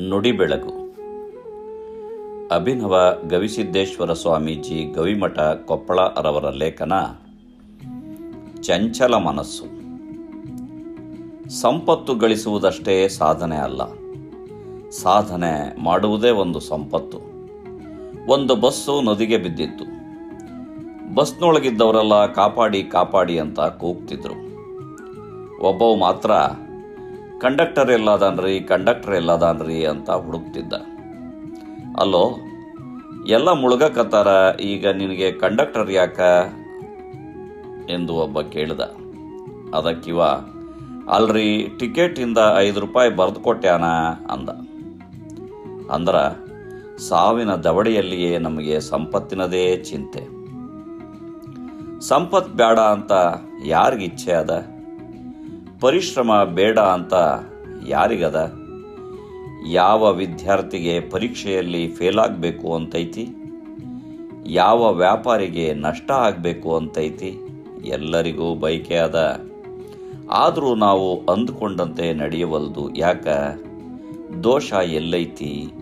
ನುಡಿ ಬೆಳಗು. ಅಭಿನವ ಗವಿಸಿದ್ದೇಶ್ವರ ಸ್ವಾಮೀಜಿ ಗವಿಮಠ ಕೊಪ್ಪಳ ಅರವರ ಲೇಖನ, ಚಂಚಲ ಮನಸ್ಸು. ಸಂಪತ್ತು ಗಳಿಸುವುದಷ್ಟೇ ಸಾಧನೆ ಅಲ್ಲ. ಸಾಧನೆ ಮಾಡುವುದೇ ಒಂದು ಸಂಪತ್ತು. ಒಂದು ಬಸ್ಸು ನದಿಗೆ ಬಿದ್ದಿತ್ತು. ಬಸ್ನೊಳಗಿದ್ದವರೆಲ್ಲ ಕಾಪಾಡಿ ಕಾಪಾಡಿ ಅಂತ ಕೂಗ್ತಿದ್ರು. ಒಬ್ಬವು ಮಾತ್ರ ಕಂಡಕ್ಟರ್ ಎಲ್ಲದಾನ್ರಿ ಕಂಡಕ್ಟರ್ ಎಲ್ಲದಾನ್ರಿ ಅಂತ ಹುಡುಕ್ತಿದ್ದ. ಅಲ್ಲೋ, ಎಲ್ಲ ಮುಳುಗಕತ್ತಾರ, ಈಗ ನಿನಗೆ ಕಂಡಕ್ಟರ್ ಯಾಕ ಎಂದು ಒಬ್ಬ ಕೇಳಿದ. ಅದಕ್ಕಿವ, ಅಲ್ರಿ, ಟಿಕೆಟಿಂದ ಐದು ರೂಪಾಯಿ ಬರೆದು ಕೊಟ್ಟ್ಯಾನ ಅಂದ. ಅಂದ್ರ, ಸಾವಿನ ದವಡೆಯಲ್ಲಿಯೇ ನಮಗೆ ಸಂಪತ್ತಿನದೇ ಚಿಂತೆ. ಸಂಪತ್ ಬೇಡ ಅಂತ ಯಾರಿಗಿಚ್ಛೆ ಅದ? ಪರಿಶ್ರಮ ಬೇಡ ಅಂತ ಯಾರಿಗದ? ಯಾವ ವಿದ್ಯಾರ್ಥಿಗೆ ಪರೀಕ್ಷೆಯಲ್ಲಿ ಫೇಲ್ ಆಗಬೇಕು ಅಂತೈತಿ? ಯಾವ ವ್ಯಾಪಾರಿಗೆ ನಷ್ಟ ಆಗಬೇಕು ಅಂತೈತಿ? ಎಲ್ಲರಿಗೂ ಬಯಕೆ ಅದ. ಆದರೂ ನಾವು ಅಂದುಕೊಂಡಂತೆ ನಡೆಯವಲ್ದು ಯಾಕ? ದೋಷ ಎಲ್ಲೈತಿ?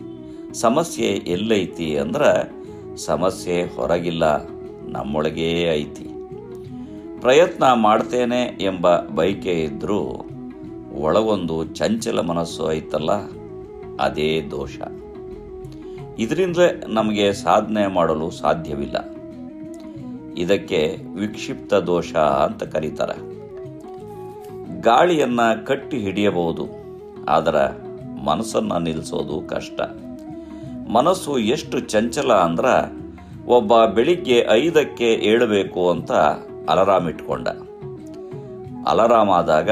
ಸಮಸ್ಯೆ ಎಲ್ಲೈತಿ ಅಂದ್ರೆ ಸಮಸ್ಯೆ ಹೊರಗಿಲ್ಲ, ನಮ್ಮೊಳಗೇ ಐತಿ. ಪ್ರಯತ್ನ ಮಾಡ್ತೇನೆ ಎಂಬ ಬಯಕೆ ಇದ್ದರೂ ಒಳಗೊಂದು ಚಂಚಲ ಮನಸ್ಸು ಐತಲ್ಲ, ಅದೇ ದೋಷ. ಇದರಿಂದಲೇ ನಮಗೆ ಸಾಧನೆ ಮಾಡಲು ಸಾಧ್ಯವಿಲ್ಲ. ಇದಕ್ಕೆ ವಿಕ್ಷಿಪ್ತ ದೋಷ ಅಂತ ಕರೀತಾರೆ. ಗಾಳಿಯನ್ನು ಕಟ್ಟಿ ಹಿಡಿಯಬಹುದು ಆದರೆ ಮನಸ್ಸನ್ನು ನಿಲ್ಲಿಸೋದು ಕಷ್ಟ. ಮನಸ್ಸು ಎಷ್ಟು ಚಂಚಲ ಅಂದ್ರೆ, ಒಬ್ಬ ಬೆಳಿಗ್ಗೆ ಐದಕ್ಕೆ ಏಳಬೇಕು ಅಂತ ಅಲಾರಾಮ್ ಇಟ್ಕೊಂಡ. ಅಲಾರಾಮ್ ಆದಾಗ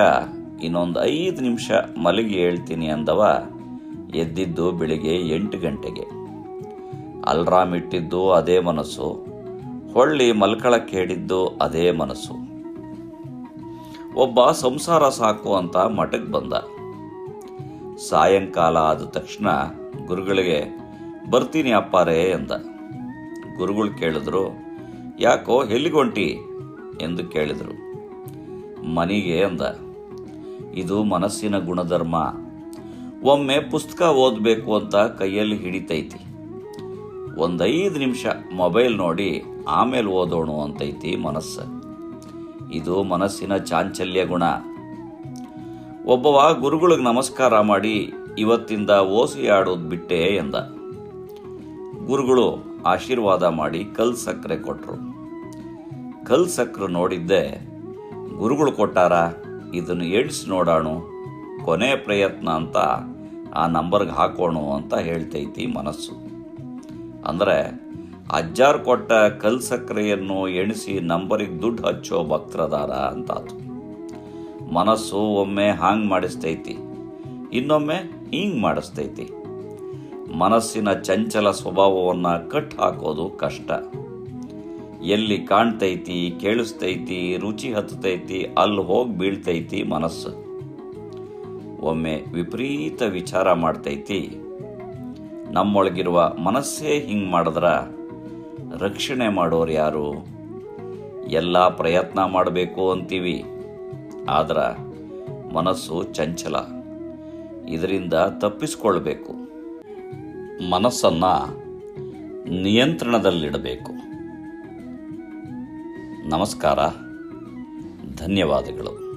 ಇನ್ನೊಂದು ಐದು ನಿಮಿಷ ಮಲಗಿ ಹೇಳ್ತೀನಿ ಅಂದವ, ಎದ್ದಿದ್ದು ಬೆಳಿಗ್ಗೆ ಎಂಟು ಗಂಟೆಗೆ. ಅಲ್ರಾಮ್ ಇಟ್ಟಿದ್ದು ಅದೇ ಮನಸ್ಸು, ಹೊಳ್ಳಿ ಮಲ್ಕಳಕ್ಕೆ ಹೇಳಿದ್ದು ಅದೇ ಮನಸ್ಸು. ಒಬ್ಬ ಸಂಸಾರ ಸಾಕು ಅಂತ ಮಠಕ್ಕೆ ಬಂದ. ಸಾಯಂಕಾಲ ಆದ ತಕ್ಷಣ ಗುರುಗಳಿಗೆ, ಬರ್ತೀನಿ ಅಪ್ಪಾರೇ ಎಂದ ಗುರುಗಳು ಕೇಳಿದ್ರು, ಯಾಕೋ ಎಲ್ಲಿಗೊಂಟಿ ಎಂದು ಕೇಳಿದರು. ಮನೆಗೆ ಅಂದ, ಇದು ಮನಸ್ಸಿನ ಗುಣಧರ್ಮ. ಒಮ್ಮೆ ಪುಸ್ತಕ ಓದಬೇಕು ಅಂತ ಕೈಯಲ್ಲಿ ಹಿಡಿತೈತಿ. ಒಂದೈದು ನಿಮಿಷ ಮೊಬೈಲ್ ನೋಡಿ ಆಮೇಲೆ ಓದೋಣ ಅಂತೈತಿ ಮನಸ್ಸು. ಇದು ಮನಸ್ಸಿನ ಚಾಂಚಲ್ಯ ಗುಣ. ಒಬ್ಬವ ಗುರುಗಳಿಗೆ ನಮಸ್ಕಾರ ಮಾಡಿ ಇವತ್ತಿಂದ ಓಸಿ ಆಡೋದು ಬಿಟ್ಟೆ ಎಂದ. ಗುರುಗಳು ಆಶೀರ್ವಾದ ಮಾಡಿ ಕಲ್ ಸಕ್ಕರೆ ಕೊಟ್ಟರು ಕಲ್ ಸಕ್ರು ನೋಡಿದ್ದೆ, ಗುರುಗಳು ಕೊಟ್ಟಾರ, ಇದನ್ನು ಎಣಿಸಿ ನೋಡೋಣ, ಕೊನೆ ಪ್ರಯತ್ನ ಅಂತ ಆ ನಂಬರ್ಗೆ ಹಾಕೋಣ ಅಂತ ಹೇಳ್ತೈತಿ ಮನಸ್ಸು. ಅಂದರೆ, ಅಜ್ಜಾರ್ ಕೊಟ್ಟ ಕಲ್ ಸಕ್ಕರೆಯನ್ನು ಎಣಿಸಿ ನಂಬರಿಗೆ ದುಡ್ಡು ಹಚ್ಚೋ ಭಕ್ತರದಾರ ಅಂತಾತು. ಮನಸ್ಸು ಒಮ್ಮೆ ಹಾಂಗ್ ಮಾಡಿಸ್ತೈತಿ, ಇನ್ನೊಮ್ಮೆ ಹಿಂಗ್ ಮಾಡಿಸ್ತೈತಿ. ಮನಸ್ಸಿನ ಚಂಚಲ ಸ್ವಭಾವವನ್ನು ಕಟ್ ಹಾಕೋದು ಕಷ್ಟ. ಎಲ್ಲಿ ಕಾಣ್ತೈತಿ, ಕೇಳಿಸ್ತೈತಿ, ರುಚಿ ಹತ್ತೈತಿ ಅಲ್ಲಿ ಹೋಗಿ ಬೀಳ್ತೈತಿ ಮನಸ್ಸು. ಒಮ್ಮೆ ವಿಪರೀತ ವಿಚಾರ ಮಾಡ್ತೈತಿ. ನಮ್ಮೊಳಗಿರುವ ಮನಸ್ಸೇ ಹಿಂಗೆ ಮಾಡಿದ್ರ ರಕ್ಷಣೆ ಮಾಡೋರು ಯಾರು? ಎಲ್ಲ ಪ್ರಯತ್ನ ಮಾಡಬೇಕು ಅಂತೀವಿ. ಆದ್ರೆ ಮನಸ್ಸು ಚಂಚಲ. ಇದರಿಂದ ತಪ್ಪಿಸ್ಕೊಳ್ಬೇಕು. ಮನಸ್ಸನ್ನು ನಿಯಂತ್ರಣದಲ್ಲಿಡಬೇಕು. ನಮಸ್ಕಾರ. ಧನ್ಯವಾದಗಳು.